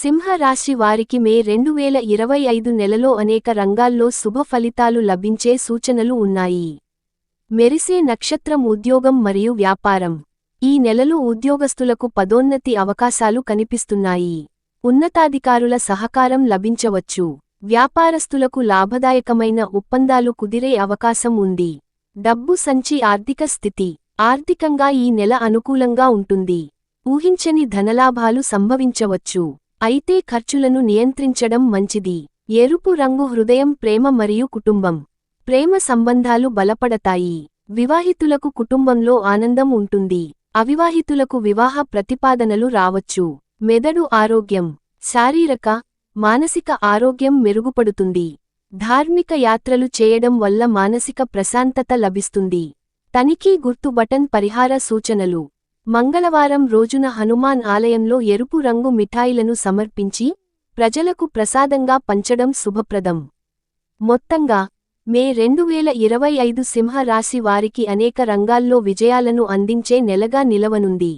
సింహరాశి వారికి మే రెండు వేల ఇరవై ఐదు నెలలో అనేక రంగాల్లో శుభ ఫలితాలు లభించే సూచనలు ఉన్నాయి. మెరిసే నక్షత్రం ఉద్యోగం మరియు వ్యాపారం. ఈ నెలలు ఉద్యోగస్తులకు పదోన్నతి అవకాశాలు కనిపిస్తున్నాయి. ఉన్నతాధికారుల సహకారం లభించవచ్చు. వ్యాపారస్తులకు లాభదాయకమైన ఒప్పందాలు కుదిరే అవకాశం ఉంది. డబ్బు సంచి ఆర్థిక స్థితి ఆర్థికంగా ఈ నెల అనుకూలంగా ఉంటుంది. ఊహించని ధనలాభాలు సంభవించవచ్చు. అయితే ఖర్చులను నియంత్రించడం మంచిది. ఎరుపు రంగు హృదయం ప్రేమ మరియు కుటుంబం. ప్రేమ సంబంధాలు బలపడతాయి. వివాహితులకు కుటుంబంలో ఆనందం ఉంటుంది. అవివాహితులకు వివాహ ప్రతిపాదనలు రావచ్చు. మెదడు ఆరోగ్యం. శారీరక మానసిక ఆరోగ్యం మెరుగుపడుతుంది. ధార్మిక యాత్రలు చేయడం వల్ల మానసిక ప్రశాంతత లభిస్తుంది. తనిఖీ గుర్తు బటన్ పరిహార సూచనలు. మంగళవారం రోజున హనుమాన్ ఆలయంలో ఎరుపు రంగు మిఠాయిలను సమర్పించి ప్రజలకు ప్రసాదంగా పంచడం శుభప్రదం. మొత్తంగా మే రెండు వేల ఇరవై ఐదు సింహ రాశి వారికి అనేక రంగాల్లో విజయాలను అందించే నెలగా నిలవనుంది.